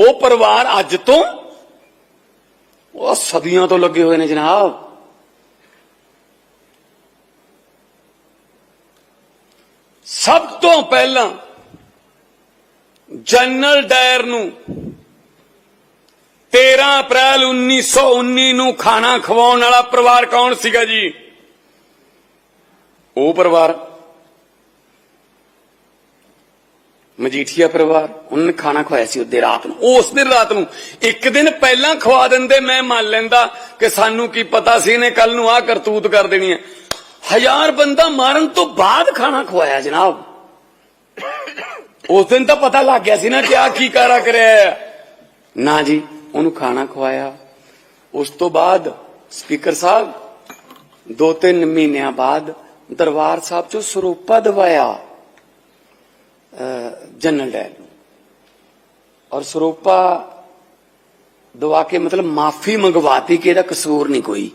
ਉਹ ਪਰਿਵਾਰ ਅੱਜ ਤੋਂ ਉਹ ਸਦੀਆਂ ਤੋਂ ਲੱਗੇ ਹੋਏ ਨੇ ਜਨਾਬ। ਸਭ ਤੋਂ ਪਹਿਲਾਂ ਜਨਰਲ ਡਾਇਰ ਨੂੰ 13 ਅਪ੍ਰੈਲ 1919 ਨੂੰ ਖਾਣਾ ਖਵਾਉਣ ਵਾਲਾ ਪਰਿਵਾਰ ਕੌਣ ਸੀਗਾ ਜੀ? ਉਹ ਪਰਿਵਾਰ ਮਜੀਠੀਆ ਪਰਿਵਾਰ, ਉਹਨਾਂ ਨੇ ਖਾਣਾ ਖਵਾਇਆ ਸੀ ਉਹਦੇ ਰਾਤ ਨੂੰ। ਉਸ ਦਿਨ ਰਾਤ ਨੂੰ ਇੱਕ ਦਿਨ ਪਹਿਲਾਂ ਖਵਾ ਦਿੰਦੇ, ਮੈਂ ਮੰਨ ਲੈਂਦਾ ਕਿ ਸਾਨੂੰ ਕੀ ਪਤਾ ਸੀ ਇਹਨੇ ਕੱਲ ਨੂੰ ਆਹ ਕਰਤੂਤ ਕਰ ਦੇਣੀ ਹੈ। ਹਜ਼ਾਰ ਬੰਦਾ ਮਾਰਨ ਤੋਂ ਬਾਅਦ ਖਾਣਾ ਖਵਾਇਆ, ਜਨਾਬ। ਉਸ ਦਿਨ ਤਾਂ ਪਤਾ ਲੱਗ ਗਿਆ ਸੀ ਨਾ ਕਿ ਆ ਕੀ ਕਾਰਾ ਕਰਿਆ ਨਾ ਜੀ, ਉਹਨੂੰ ਖਾਣਾ ਖਵਾਇਆ। ਉਸ ਤੋਂ ਬਾਅਦ ਸਪੀਕਰ ਸਾਹਿਬ ਦੋ ਤਿੰਨ ਮਹੀਨਿਆਂ ਬਾਅਦ ਦਰਬਾਰ ਸਾਹਿਬ ਚੋਂ ਸਰੋਪਾ ਦਵਾਇਆ। ਜਨਰਲ ਡਾਇਰ ਨੂੰ ਔਰ ਸਰੋਪਾ ਦਵਾ ਕੇ ਮਤਲਬ ਮਾਫੀ ਮੰਗਵਾਤੀ ਕਿ ਇਹਦਾ ਕਸੂਰ ਨਹੀਂ ਕੋਈ।